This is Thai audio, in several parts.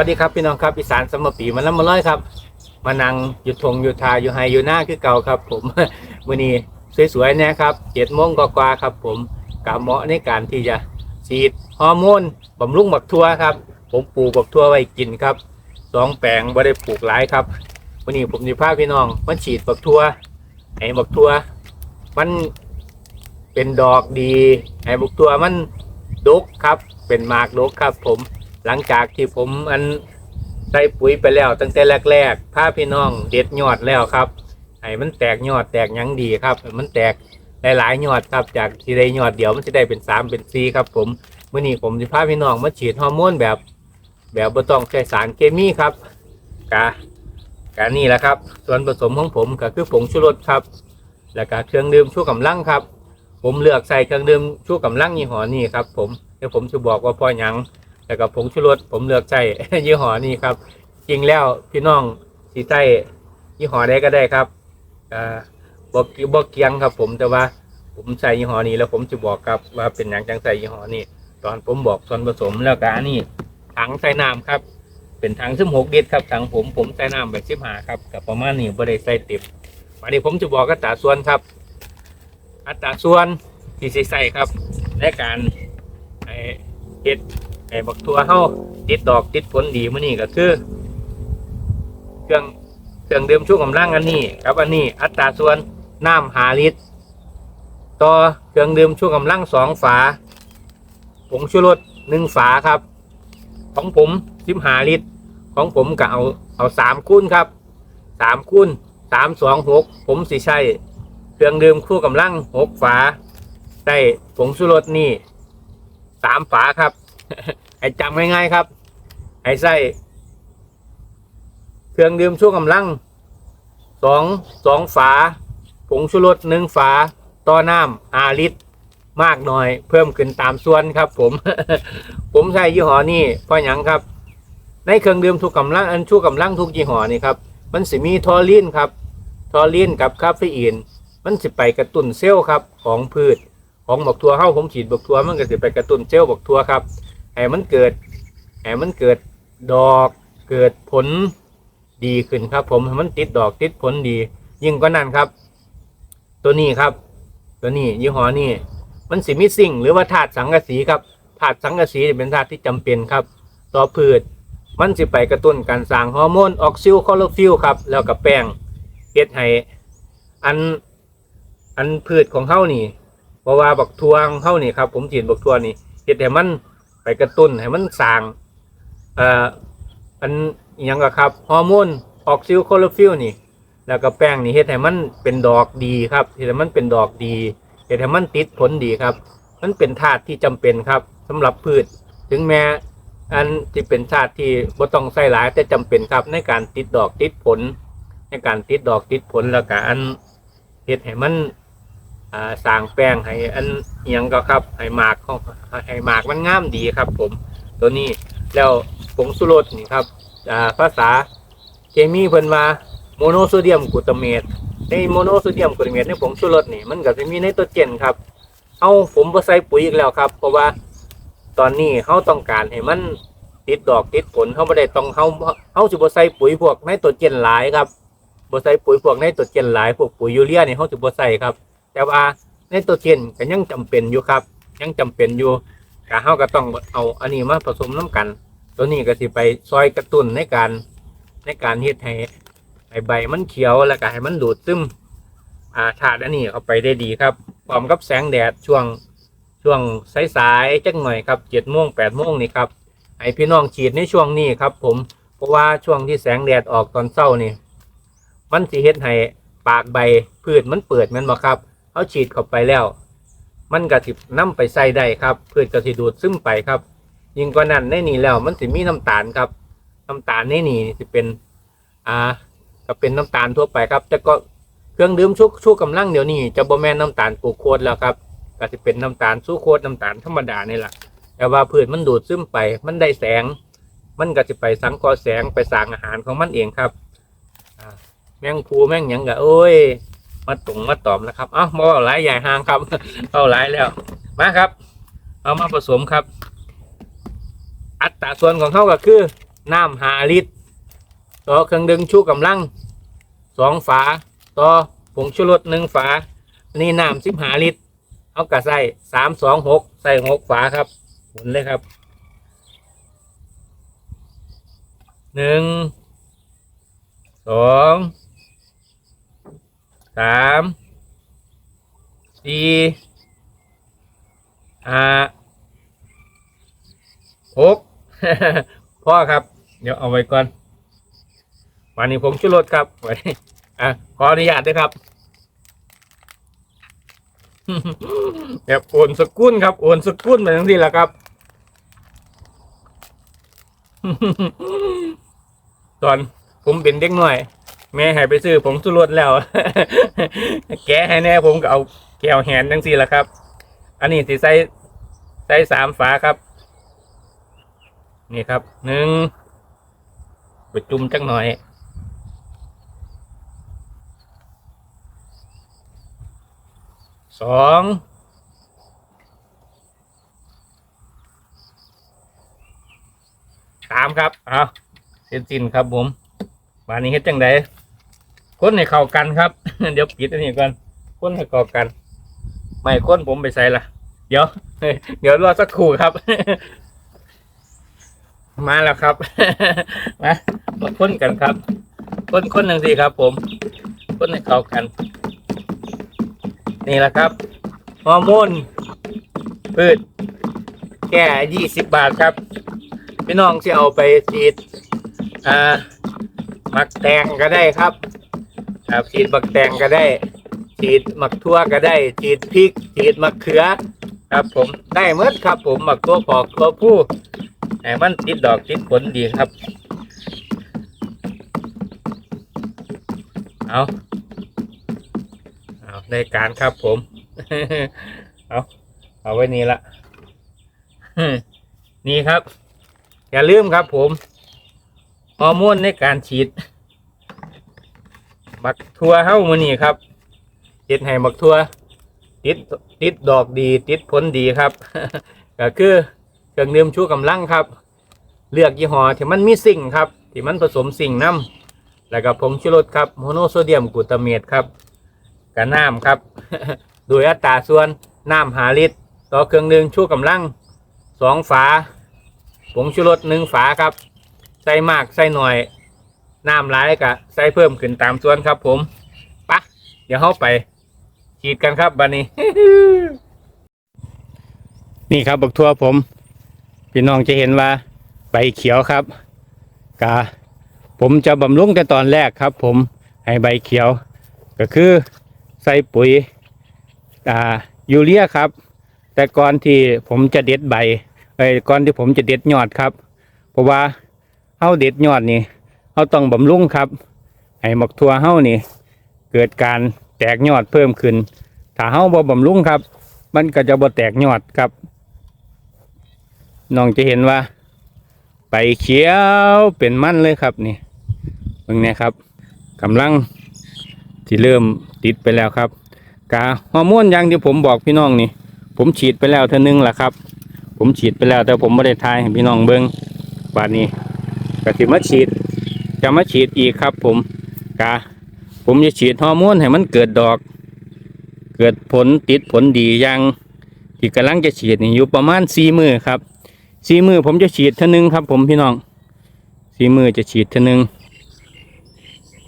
วัสดีครับพี่น้องครับอีสานสมปีมันละมาร้อยครับ มานั่งอยู่ทงอยู่ทาอยู่ไฮอยู่หน้าคือเก่าครับ ผมมื้อนี้สวยๆนะครับเจ็ดโมงกว่าครับ ผมกะเหมาะในการที่จะฉีดฮอร์โมนบำรุงบักทั่วครับ ผมปลูกบักทั่วไว้กินครับสองแปลงบ่ได้ปลูกหลายครับวันนี้ผมจะพาพี่น้องมาฉีดบักทั่วให้บักทั่วมันเป็นดอกดีให้บักทั่วมันดกครับ เป็นมากดกครับ ผม หลังจากที่ผมอันใส่ปุ๋ยไปแล้ว ตั้งแต่แรกๆพาพี่น้องเด็ดยอดแล้วครับให้มันแตกยอดแตกยังดีครับ มันแตกหลายๆยอดครับ จากที่ได้ยอดเดียวมันจะได้เป็นสามเป็นสี่ครับ ผมเมื่อนี้ผมจะพาพี่น้องมาฉีดฮอร์โมนแบบ แบบบ่ต้องใช้สารเคมีครับกะกะนี่แหละครับ ส่วนผสมของผมก็คือผงชูรสครับ แล้วก็เครื่องดื่มชูกำลังครับ ผมเลือกใส่เครื่องดื่มชูกำลังยี่ห้อนี้ครับ ผมเดี๋ยวผมจะบอกว่าเพอยัง แล้วก็ผงชูรสผมเลือกใช้ยี่ห้อนี้ครับ จริงแล้วพี่น้องสีใต้ยี่ห้อใดก็ได้ครับบอกบอกเกียงครับ ผมแต่ว่าผมใส่ยี่ห้อนี้แล้วผมจะบอกครับว่าเป็นอย่างจังใส่ยี่ห้อนี้ ตอนผมบอกส่วนผสมแล้วก็อันนี้ถังใส่น้ำครับ เป็นถังซึ่งหกลิตรครับถังผมผมใส่น้ำแบบสิบห้าครับกับประมาณนี้บ่ได้ใส่ต็มวันนี้ผมจะบอกอัตราส่วนครับอัตราส่วนที่ใส่ครับในการเฮ็ด ไอ้บักทัวเฮาติดดอกติดผลดีมื้อนี้ก็คือ เครื่องเครื่องดื่มชูกำลังอันนี้กับอันนี้อัตราส่วนน้ำหาลิตร ต่อเครื่องดื่มชูกำลังสองฝาผงชูรสหนึ่งฝาครับ ของผมสิบหาลิตร ของผมก็เอาเอาสามคูณครับสามคูณสามสองหกผมสิใช้เครื่องดื่มคู่กำลังหกฝาได้ผงชูรสนี่สามฝาครับ ให้จำง่ายๆครับให้ใส่เครื่องดื่มชูกำลังสองสองฝา ผงชูรสหนึ่งฝา ต่อน้ำอาลิตรมากหน่อย เพิ่มขึ้นตามส่วนครับผม ผมใช้ยี่ห้อนี้เพราะหยังครับ ในเครื่องดื่มทุกกำลังอันชูกำลังทุกยี่ห้อนี่ครับ มันสิมีทอรินครับ ทอรินกับคาเฟอีน มันสิไปกระตุ้นเซลล์ครับ ของพืชของบักทัวเข้าผมฉีดบักทัวมันก็สิไปกระตุ้นเซลล์บักทัวครับ ให้มันเกิดให้มันเกิดดอกเกิดผลดีขึ้นครับ ผมให้มันติดดอกติดผลดี ยิ่งกว่านั้นครับ ตัวนี้ครับ ตัวนี้ยี่ห้อนี้มันสิมิซิ่งหรือว่าธาตุสังกะสีครับธาตุสังกะสีเป็นธาตุที่จำเป็นครับ ต่อพืชมันสิไปกระตุ้นการสร้างฮอร์โมนออกซิลคลอโรฟิลครับ แล้วกับแป้งเฮ็ดให้อันอันพืชของเฮานี่เพราะว่าบักทวงเฮานี่ครับ ผมฉีดบักทัวนี่เฮ็ดให้มัน ไปกระตุ้นให้มันสร้างเอ่ออันอหยังก็ครับฮอร์โมนออกซิลโคลฟิลนี่ แล้วก็แป้งนี่เฮ็ดให้มันเป็นดอกดีครับเฮ็ดให้มันเป็นดอกดีเฮ็ดให้มันติดผลดีครับ มันเป็นธาตุที่จำเป็นครับสำหรับพืช ถึงแม้อันที่เป็นธาตุที่บ่ต้องใส่หลายแต่จำเป็นครับ ในการติดดอกติดผล ในการติดดอกติดผลแล้วก็อันเฮ็ดให้มัน อ่าสร้างแป้งให้อันเอียงก็ครับให้หมากของให้หมากมันงามดีครับ ผม ตัวนี้แล้วผงสุรสนี่ครับอ่าภาษาเคมีเพิ่นว่าโมโนโซเดียมกลูตาเมตในโมโนโซเดียมกลูตาเมตในผงสุรสนี่มันก็จะมีไนโตรเจนครับเอาผมบ่ใส่ปุ๋ยอีกแล้วครับ เพราะว่าตอนนี้เฮาต้องการให้มันติดดอกติดผลเฮาบ่ได้ต้องเฮาเฮาสิบ่ใส่ปุ๋ยพวกไนโตรเจนหลายครับบใส่ปุ๋ยพวกไนโตรเจนหลายพวกปุ๋ยยูเรียนี่เฮาสิบ่ใส่ครับ แต่ว่าในตัวเจนก็ยังจำเป็นอยู่ครับ ยังจำเป็นอยู่ก็เฮาก็ต้องเอาอันนี้มาผสมน้ำกัน ตัวนี้ก็สิไปซอยกระตุ้นในการในการเฮ็ดให้ให้ใบมันเขียวแล้วก็ให้มันดูดซึมอ่าธาตุอันนี้เข้าไปได้ดีครับพร้อมกับแสงแดดช่วงช่วงสายๆจักหน่อยครับเจ็ดโมงแปดโมงนี่ครับให้พี่น้องฉีดในช่วงนี้ครับ ผมเพราะว่าช่วงที่แสงแดดออกตอนเช้านี่ มันสิเฮ็ดให้ปากใบพืชมันเปิดมันบ่ครับ เขาฉีดเข้าไปแล้ว มันก็สินำไปใส่ได้ครับพืชก็สิดูดซึมไปครับ ยิ่งกว่านั้นในนี่แล้วมันสิมีน้ำตาลครับน้ำตาลในนี่สิเป็นอ่าก็เป็นน้ำตาลทั่วไปครับ แต่ก็เครื่องดื่มชุกชุกกำลังเดี๋ยวนี้จะบ่แม่นน้ำตาลปูโคตรแล้วครับก็สิเป็นน้ำตาลสู้โคตรน้ำตาลธรรมดานี่แหละแต่ว่าพืชมันดูดซึมไป มันได้แสง มันก็สิไปสังเคราะห์แสงไปสร้างอาหารของมันเองครับอ่าแมงภูแมงหยังก็โอ้ย มาตุงมาตอมนะครับ เอ้ามาเอาหลายใหญ่ห่างครับเอาหลายแล้ว มาครับ เอามาผสมครับ อัตราส่วนของเขาก็คือน้ำหาลิตรต่อเครื่องดึงชูกำลังสองฝา ต่อผงชูรสหนึ่งฝานนี้น้ำสิบหาลิตรเอากระใส่สามสองหกใส่หกฝาครับหมุนเลยครับหนึ่งสอง สามสี่ห้าหกพ่อครับ เดี๋ยวเอาไว้ก่อนวันนี้ผมชุรสครับไว้อะขออนุญาตด้วยครับแบบโอนสกุลครับโอนสกุลมาทั้งที่แหละครับตอนผมเป็นเด็กหน่อย แม่ให้ไปซื้อผมสุรสแล้ว แกให้แน่ผมก็เอาแก้วแหนทั้งสี่แหละครับ อันนี้สิใส่ใส่สามฝาครับ นี่ครับหนึ่งไปจุ่มจักหน่อย สองสามครับ เอาเสร็จสิ้นครับผมบานนี้เฮ็ดจังได คนให้เข้ากันครับ เดี๋ยวปิดอันนี้ก่อนคนให้เข้ากัน ไม่คนผมไปใส่ละเดี๋ยวเดี๋ยวรอสักครู่ครับ มาแล้วครับ มามาคนกันครับ คนคนหนึ่งสิครับ ผม คนให้เข้ากัน นี่แหละครับฮอร์โมนพืชแก่ยี่สิบบาทครับ พี่น้องที่เอาไปฉีดอ่ามักแตงก็ได้ครับ ครับฉีดมักแตงก็ได้ ฉีดมักทั่วก็ได้ ฉีดพริก ฉีดมะเขือ ครับ ผมได้เมื่อครับ ผมมักตัวปอกตัวผู้แต่มันติดดอกติดผลดีครับ เอาเอาในการครับผม เอาเอาไว้นี่ละนี่ครับ อย่าลืมครับผมฮอร์โมนในการฉีด บักทัวเฮ้ามือนี่ครับเจ็ดให้บักทัวติดติดดอกดี ติดผลดีครับ ก็คือเครื่องดื่มชูกำลังครับ เลือกยี่ห้อที่มันมีสิ่งครับ ที่มันผสมสิ่งน้ำแล้วก็ผงชูรสครับโมโนโซเดียมกูตาเมตครับกับน้ำครับ โดยอัตราส่วนน้ำหาลิตรต่อเครื่องดื่มชูกำลังสองฝาผงชูรสหนึ่งฝาครับใส่มากใส่หน่อย น้ำร้ายกะใส่เพิ่มขึ้นตามส่วนครับ ผมปะเดี๋ยวเข้าไปฉีดกันครับบันนี้ นี่ครับบักทั่วผม พี่น้องจะเห็นว่าใบเขียวครับกะผมจะบำรุงแต่ตอนแรกครับ ผมให้ใบเขียว ก็คือใส่ปุ๋ยอ่ายูเรียครับ แต่ก่อนที่ผมจะเด็ดใบไอ้ยก่อนที่ผมจะเด็ดยอดครับ เพราะว่าเฮาเด็ดยอดนี่ เฮาต้องบำรุงครับให้หมักทั่วเฮานี่ เกิดการแตกยอดเพิ่มขึ้น ถ้าเฮาบ่บำรุงครับ มันก็จะบ่แตกยอดครับน้องจะเห็นว่าใบเขียวเป็นมันเลยครับนี่เบิ่งเนี่ยครับกำลังที่เริ่มติดไปแล้วครับ กาฮอร์โมนอย่างที่ผมบอกพี่น้องนี่ ผมฉีดไปแล้วเท่านึงแหละครับ ผมฉีดไปแล้วแต่ผมไม่ได้ทายให้พี่น้องเบิ้งบาดนี้ก็ถือมาฉีด จะมาฉีดอีกครับ ผมกาผมจะฉีดฮอร์โมนให้มันเกิดดอก เกิดผลติดผลดีอย่างที่กำลังจะฉีดนี่อยู่ประมาณสี่มือครับสี่มือผมจะฉีดเท่านึงครับ ผมพี่น้องสี่มือจะฉีดเท่านึง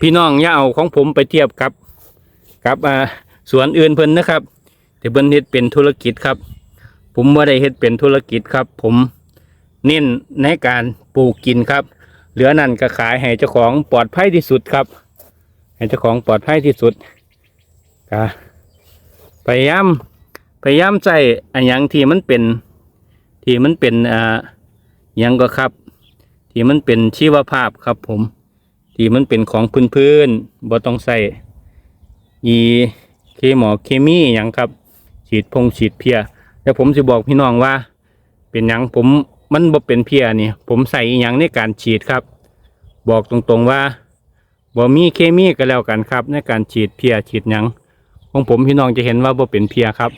พี่น้องอย่าเอาของผมไปเทียบกับกับสวนอื่นเพิ่นนะครับที่เพิ่นเฮ็ดเป็นธุรกิจครับ ผมว่าได้เฮ็ดเป็นธุรกิจครับ ผมเน้นในการปลูกกินครับ เหลือนั่นก็ขายให้เจ้าของปลอดภัยที่สุดครับ ให้เจ้าของปลอดภัยที่สุดก็พยายามพยายามใส่อันหยังที่มันเป็นที่มันเป็นอ่ายังก็ครับ ที่มันเป็นชีวภาพครับผม ที่มันเป็นของพื้นพื้นๆบ่ต้องใส่อีเคหมอเคมีหยังครับ ฉีดพงฉีดเพียแต่ผมจะบอกพี่น้องว่า เป็นยังผม มันบ่เป็นเพียนี่ ผมใส่อหยังในการฉีดครับ บอกตรงๆว่าบ่มีเคมีก็แล้วกันครับ ในการฉีดเพียฉีดหยังของผมพี่น้องจะเห็นว่าบ่เป็นเพียครับ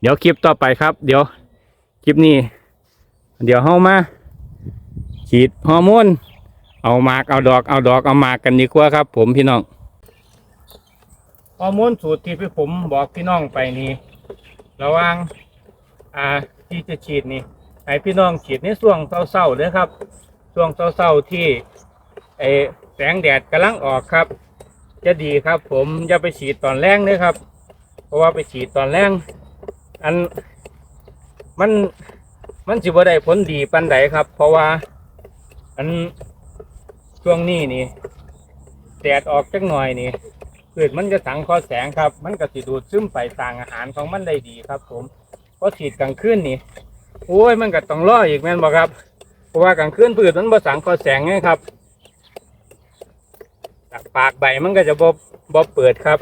เดี๋ยวคลิปต่อไปครับ เดี๋ยวคลิปนี้ เดี๋ยวเฮามาฉีดฮอร์โมนเอามากเอาดอกเอาดอกเอามากกันดีกว่าครับ ผมพี่น้องฮอร์โมนสูตรที่พี่ผมบอกพี่น้องไปนี่ระว่างอ่าที่จะฉีดนี่ ให้พี่น้องฉีดในช่วงเศร้าๆเด้อครับช่วงเศร้าๆที่ไอแสงแดดกำลังออกครับ จะดีครับ ผมอย่าไปฉีดตอนแรงเด้อครับ เพราะว่าไปฉีดตอนแรงอันมันมันสิบ่ได้ผลดีปันใดครับ เพราะว่าอันช่วงนี้นี่แดดออกจักหน่อยนี่พืชมันจะสังเคราะห์แสงครับ มันก็สิดูดซึมไปต่างอาหารของมันได้ดีครับ ผมเพราะฉีดกลางคืนนี่ โอ้ยมันก็ต้องรออีกแม่นบ่ครับ เพราะว่ากลางคืนพืชมันบ่สังเคราะห์แสงไงครับปากใบมันก็จะบ่บ่เปิดครับ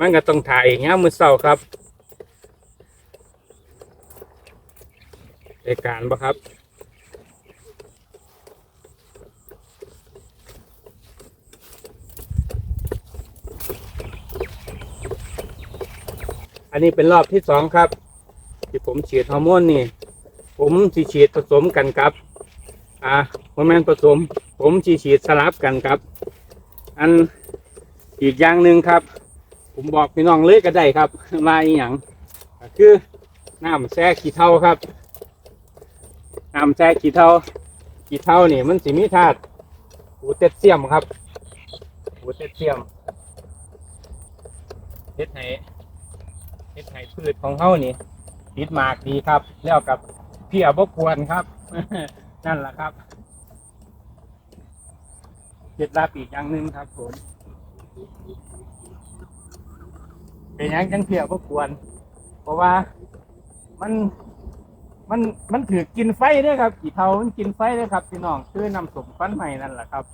มันก็ต้องถ่ายอย่างเงี้ยมือเศร้าครับรายการบ่ครับอันนี้เป็นรอบที่สองครับ ที่ผมฉีดฮอร์โมนนี่ ผมสีฉีดผสมกันครับ อ่าโมแมนผสม ผมสีฉีดสลับกันครับ อันอีกอย่างหนึ่งครับ ผมบอกพี่น้องเลยก็ได้ครับมาอีหยังก็คือน้ำแช่ขี้เท่าครับน้ำแช่ขี้เท่าขี้เท่านี่มันสิมีธาตุโพแทสเซียมครับโพแทสเซียมเฮ็ดให้เฮ็ดให้พืชของเฮานี่ ติดหมากดีครับ แล้วกับเพียบกวนครับ นั่นแหละครับเคล็ดลับอีกอย่างหนึ่งครับผมเป็นหยังจังเพียบ่ควรเพราะว่ามันมันมันถือกินไฟด้วยครับกี่เทามันกินไฟด้วยครับพี่น้องคือนำสมฟันใหม่นั่นแหละครับ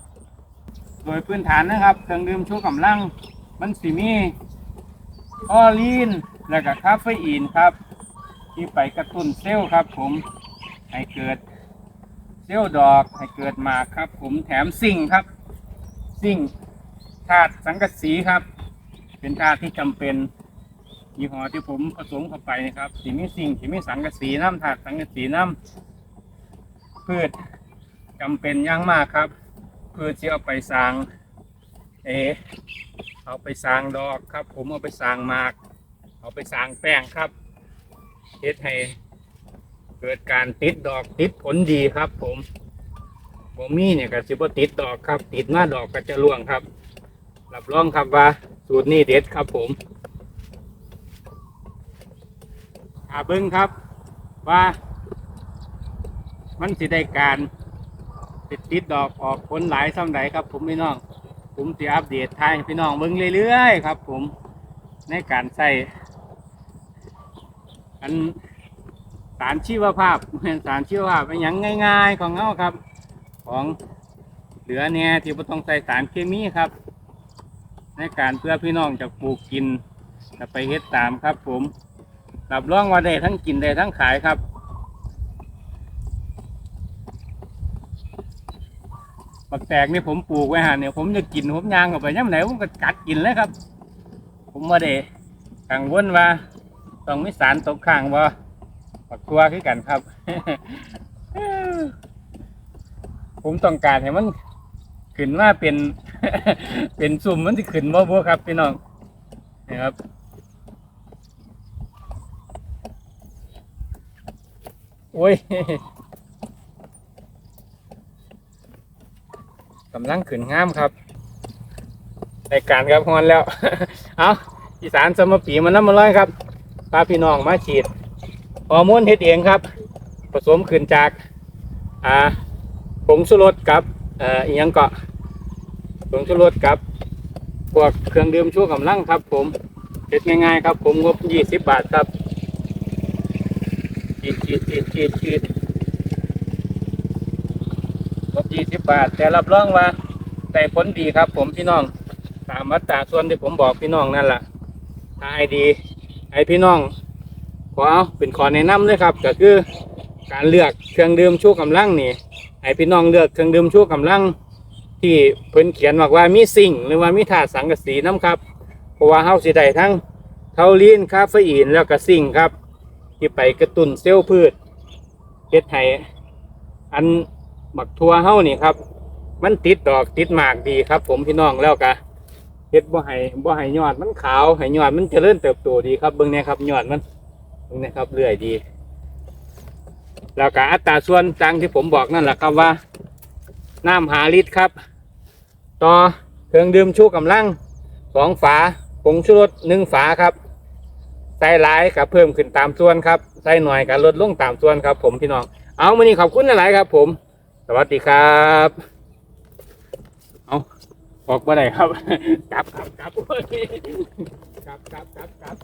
โดยพื้นฐานนะครับเครื่องดื่มชูกำลัง มันสิมีออลีน แล้วก็คาเฟอีนครับ ที่ไปกระตุ้นเซลล์ครับ ผมให้เกิดเซลล์ดอกให้เกิดหมากครับ ผมแถมซิ่งครับซิ่งธาตุสังกะสีครับ เป็นธาตุที่จำเป็นยี่ห้อที่ผมผสมเข้าไปนะครับสีมีสิ่งที่มีสังกะสีน้ำธาตุสังกะสีน้ำพืชจำเป็นอย่างมากครับพืชที่เอาไปสร้างเออเอาไปสร้างดอกครับ ผมเอาไปสร้างหมาก เอาไปสร้างแป้งครับ เฮ็ดให้เกิดการติดดอกติดผลดีครับ ผมผมมีเนี่ยก็สิบติดดอกครับ ติดหน้าดอกก็จะร่วงครับรับรองครับว่าสูตรนี้เด็ดครับ ผมอาเบิ้งครับ ว่า มันสิได้การติดติดดอกออกผลหลายซ้ำไหนครับ ผมพี่น้อง ผมจะอัปเดตทายพี่น้องเบิ้งเรื่อยๆครับ ผมในการใส่ อันสารชีวภาพสารชีวภาพเป็นอย่างง่าย ๆ ของเขาครับ ของเหลือเนี่ยที่ไม่ต้องใส่สารเคมีครับ ในการเพื่อพี่น้องจะปลูกกินจะไปเฮ็ดตามครับ ผมรับรองว่าได้ทั้งกินได้ทั้งขายครับบักแตกนี่ผมปลูกไว้ฮะเนี่ยผมจะกินผมยางออกไปย่ำไหนผมก็กัดกินเลยครับ ผมว่าได้กังวลว่า ต้องมีสารตกค้างว่าปักตัวคือกันครับ ผมต้องการให้มันขึ้นมาเป็น เป็นซุ่มมันจะขึ้นบ่บ่ครับพี่น้องนี่ครับโอ้ยกำลังขึ้นง่ามครับรายการครับฮอนแล้ว เอาอีสานสมปีมันน้ำมันร้อยครับ พาพี่น้องมาฉีดฮอร์โมนเฮ็ดเองครับ ผสมขึ้นจากอ่าผงชูรสกับเอ่ออีหยังเกาะผงชูรสกับพวกเครื่องดื่มชูกำลังครับ ผมเฮ็ดง่ายๆครับ ผมงบยี่สิบบาทครับฉีดฉีดฉีดฉีดฉีดงบยี่สิบบาท แต่รับรองว่าได้ผลดีครับ ผมพี่น้องตามวัตราส่วนที่ผมบอกพี่น้องนั่นแหละถ้าไอดี ไอพี่น้องขอเอาเป็นขอแนะนำเลยครับ ก็คือการเลือกเครื่องดื่มชูกำลังนี่ไอพี่น้องเลือกเครื่องดื่มชูกำลัง ที่เพิ่นเขียนบอกว่ามีสิ่งหรือว่ามีธาตุสังกะสีน้ำครับ เพราะว่าเฮาสิได้ทั้งเทาลีนคาเฟอีนแล้วก็สิ่งครับ ที่ไปกระตุ้นเซลล์พืชเฮ็ดให้อันบักทัวเฮานี่ครับ มันติดดอกติดหมากดีครับ ผมพี่น้องแล้วกะ เฮ็ดบ่ให้บ่ให้ยอดมันขาวให้ยอดมันเจริญเติบโตดีครับเบิ่งเนี่ยครับยอดมันเบิ่งเนี่ยครับเรื่อยดีแล้วก็อัตราส่วนจังที่ผมบอกนั่นแหละครับว่าน้ำหาลิตรครับ ต่อเครื่องดื่มชูกำลังสองฝาผงชูรสหนึ่งฝาครับใส่หลายกับเพิ่มขึ้นตามส่วนครับใส่หน่อยกับลดลงตามส่วนครับ ผมพี่น้องเอามานี่ขอบคุณหลายๆครับ ผม สวัสดีครับ ออกมาได้ครับ กลับครับกลับโอ้ยกลับกลับกลับกลับ